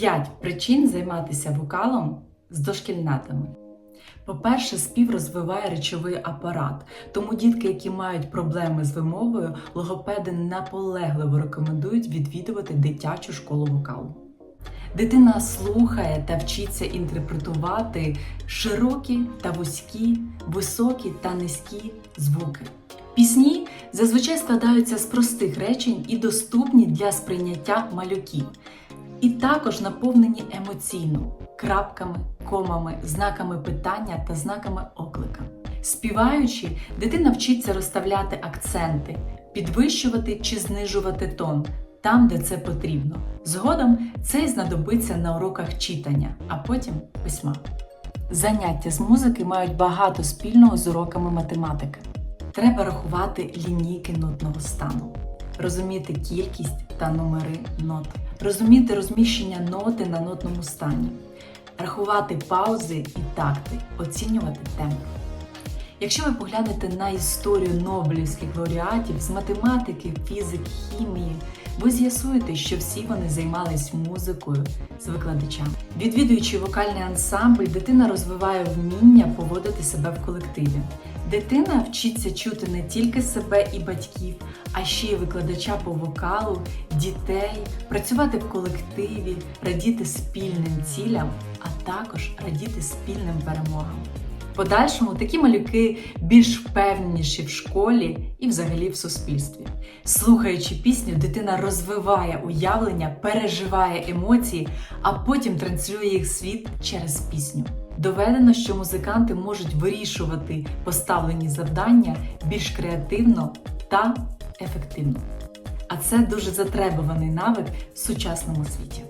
5 причин займатися вокалом з дошкільнятами. По-перше, спів розвиває речовий апарат, тому дітки, які мають проблеми з вимовою, логопеди наполегливо рекомендують відвідувати дитячу школу вокалу. Дитина слухає та вчиться інтерпретувати широкі та вузькі, високі та низькі звуки. Пісні зазвичай складаються з простих речень і доступні для сприйняття малюків, і також наповнені емоційно крапками, комами, знаками питання та знаками оклика. Співаючи, дитина вчиться розставляти акценти, підвищувати чи знижувати тон там, де це потрібно. Згодом це знадобиться на уроках читання, а потім письма. Заняття з музики мають багато спільного з уроками математики. Треба рахувати лінійки нотного стану, розуміти кількість та номери нот, розуміти розміщення ноти на нотному стані, рахувати паузи і такти, оцінювати темп. Якщо ви поглянете на історію Нобелівських лауреатів з математики, фізики, хімії, ви з'ясуєте, що всі вони займались музикою з викладачами. Відвідуючи вокальний ансамбль, дитина розвиває вміння поводити себе в колективі. Дитина вчиться чути не тільки себе і батьків, а ще й викладача по вокалу, дітей, працювати в колективі, радіти спільним цілям, а також радіти спільним перемогам. Подальшому такі малюки більш впевненіші в школі і взагалі в суспільстві. Слухаючи пісню, дитина розвиває уявлення, переживає емоції, а потім транслює їх світ через пісню. Доведено, що музиканти можуть вирішувати поставлені завдання більш креативно та ефективно. А це дуже затребуваний навик в сучасному світі.